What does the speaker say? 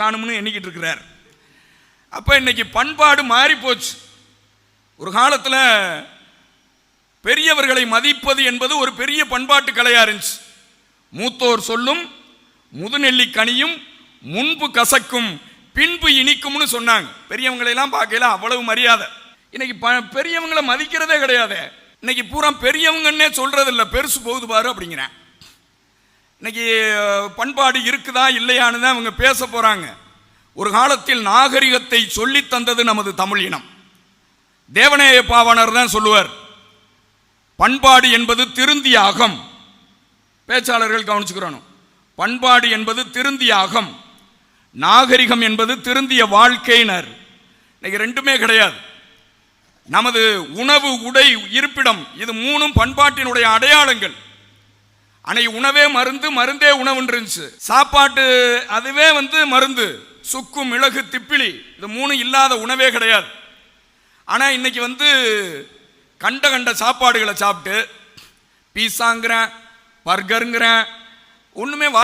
காணும்னு எண்ணிக்கிட்டு இருக்கிறார். அப்போ இன்னைக்கு பண்பாடு மாறி போச்சு ஒரு காலத்தில் பெரியவர்களை மதிப்பது என்பது ஒரு பெரிய பண்பாட்டு கலையாக இருந்துச்சு. மூத்தோர் சொல்லும் முதுநெல்லி கனியும் முன்பு கசக்கும் பின்பு இனிக்கும்னு சொன்னாங்க. பெரியவங்களெல்லாம் பார்க்கல அவ்வளவு மரியாதை. இன்னைக்கு ப- பெரியவங்களை மதிக்கிறதே கிடையாது. இன்னைக்கு பூரா பெரியவங்கன்னே சொல்கிறதில்ல பெருசு போகுது பாரு அப்படிங்கிறேன். இன்னைக்கு பண்பாடு இருக்குதா இல்லையான்னு தான் இவங்க பேச போகிறாங்க ஒரு காலத்தில் நாகரிகத்தை சொல்லி தந்தது நமது தமிழ் இனம். தேவநேய பாவனர் தான் சொல்லுவார் பண்பாடு என்பது திருந்திய அகம். பேச்சாளர்கள் கவனிச்சுக்கிறோம் பண்பாடு என்பது திருந்திய அகம். நாகரிகம் என்பது திருந்திய வாழ்க்கையினர். இன்னைக்கு ரெண்டுமே கிடையாது. நமது உணவு உடை இருப்பிடம் இது மூணும் பண்பாட்டினுடைய அடையாளங்கள். அன்னைக்கு உணவே மருந்து மருந்தே உணவுன்னு இருந்துச்சு சாப்பாட்டு அதுவே வந்து மருந்து சுக்கு மிளகு திப்பிலி இது மூணு இல்லாத உணவே கிடையாது. ஆனால் இன்னைக்கு வந்து கண்ட கண்ட சாப்பாடுகளை சாப்பிட்டு பீஸாங்கிறேன் பர்கருங்கிறேன் ஒன்றுமே